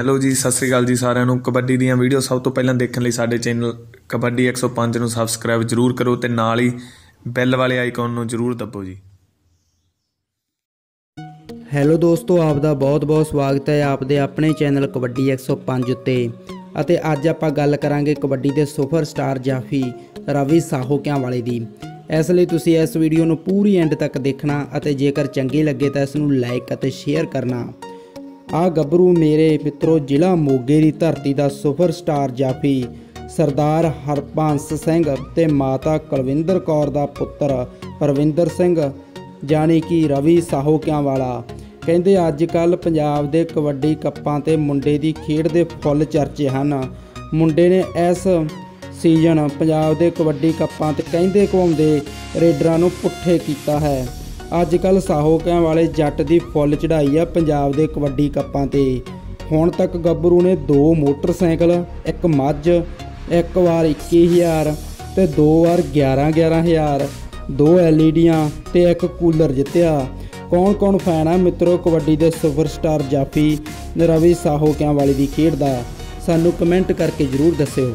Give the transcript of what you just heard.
Hello ਜੀ, ਸਤਿ ਸ੍ਰੀ ਅਕਾਲ ਜੀ ਸਾਰਿਆਂ ਨੂੰ। ਕਬੱਡੀ ਦੀਆਂ ਵੀਡੀਓ ਸਭ ਤੋਂ ਪਹਿਲਾਂ ਦੇਖਣ ਲਈ ਸਾਡੇ ਚੈਨਲ ਕਬੱਡੀ 105 ਨੂੰ ਸਬਸਕ੍ਰਾਈਬ ਜਰੂਰ ਕਰੋ ਤੇ ਨਾਲ ਹੀ ਬੈਲ ਵਾਲੇ ਆਈਕਨ ਨੂੰ ਜਰੂਰ ਦਬੋ ਜੀ। ਹੈਲੋ ਦੋਸਤੋ, ਆਪ ਦਾ ਬਹੁਤ-ਬਹੁਤ ਸਵਾਗਤ ਹੈ ਆਪ ਦੇ ਆਪਣੇ ਚੈਨਲ ਕਬੱਡੀ 105 ਉੱਤੇ। ਅਤੇ ਅੱਜ ਆਪਾਂ ਗੱਲ ਕਰਾਂਗੇ ਕਬੱਡੀ ਦੇ ਸੁਪਰ ਸਟਾਰ ਜਾਫੀ ਰਵੀ ਸਾਹੋਕਿਆਂ ਵਾਲੇ ਦੀ। ਇਸ ਲਈ ਤੁਸੀਂ ਇਸ ਵੀਡੀਓ ਨੂੰ ਪੂਰੀ ਐਂਡ ਤੱਕ ਦੇਖਣਾ ਅਤੇ ਜੇਕਰ ਚੰਗੀ ਲੱਗੇ ਤਾਂ ਇਸ ਨੂੰ ਲਾਈਕ ਅਤੇ ਸ਼ੇਅਰ ਕਰਨਾ। ਆ ਗੱਭਰੂ ਮੇਰੇ ਮਿੱਤਰੋ ਜ਼ਿਲ੍ਹਾ ਮੋਗੇ ਦੀ ਧਰਤੀ ਦਾ ਸੁਪਰਸਟਾਰ ਜਾਫੀ, ਸਰਦਾਰ ਹਰਪੰਸ ਸਿੰਘ ਤੇ ਮਾਤਾ ਕੁਲਵਿੰਦਰ ਕੌਰ ਦਾ ਪੁੱਤਰ ਰਵਿੰਦਰ ਸਿੰਘ, ਜਾਣੀ ਕਿ ਰਵੀ ਸਾਹੋਕਿਆਂ ਵਾਲਾ। ਕਹਿੰਦੇ ਅੱਜ ਕੱਲ ਪੰਜਾਬ ਦੇ ਕਬੱਡੀ ਕੱਪਾਂ ਤੇ ਮੁੰਡੇ ਦੀ ਖੇਡ ਦੇ ਫੁੱਲ ਚਰਚੇ ਹਨ। ਮੁੰਡੇ ਨੇ ਇਸ ਸੀਜ਼ਨ ਪੰਜਾਬ ਦੇ ਕਬੱਡੀ ਕੱਪਾਂ ਤੇ ਕਹਿੰਦੇ ਘੁੰਮਦੇ ਰੇਡਰਾਂ ਨੂੰ ਪੁੱਠੇ ਕੀਤਾ ਹੈ। ਅੱਜ ਕੱਲ ਸਾਹੋਕਿਆਂ ਵਾਲੇ ਜੱਟ ਦੀ ਫੁੱਲ ਚੜਾਈ ਆ ਪੰਜਾਬ ਦੇ ਕਬੱਡੀ ਕੱਪਾਂ ਤੇ। ਹੁਣ ਤੱਕ ਗੱਭਰੂ ਨੇ ਦੋ ਮੋਟਰਸਾਈਕਲ, ਇੱਕ ਮੱਝ, ਇੱਕ ਵਾਰ 21000 ਤੇ ਦੋ ਵਾਰ 11 11000 ਦੋ ਐਲਈਡੀਆਂ ਤੇ ਇੱਕ ਕੂਲਰ ਜਿੱਤਿਆ। ਕੌਣ ਕੌਣ ਫੈਨ ਆ ਮਿੱਤਰੋ ਕਬੱਡੀ ਦੇ ਸੁਪਰਸਟਾਰ ਜਾਫੀ ਰਵੀ ਸਾਹੋਕਿਆਂ ਵਾਲੀ ਦੀ ਖੇਡ ਦਾ? ਸਾਨੂੰ ਕਮੈਂਟ ਕਰਕੇ ਜਰੂਰ ਦੱਸਿਓ।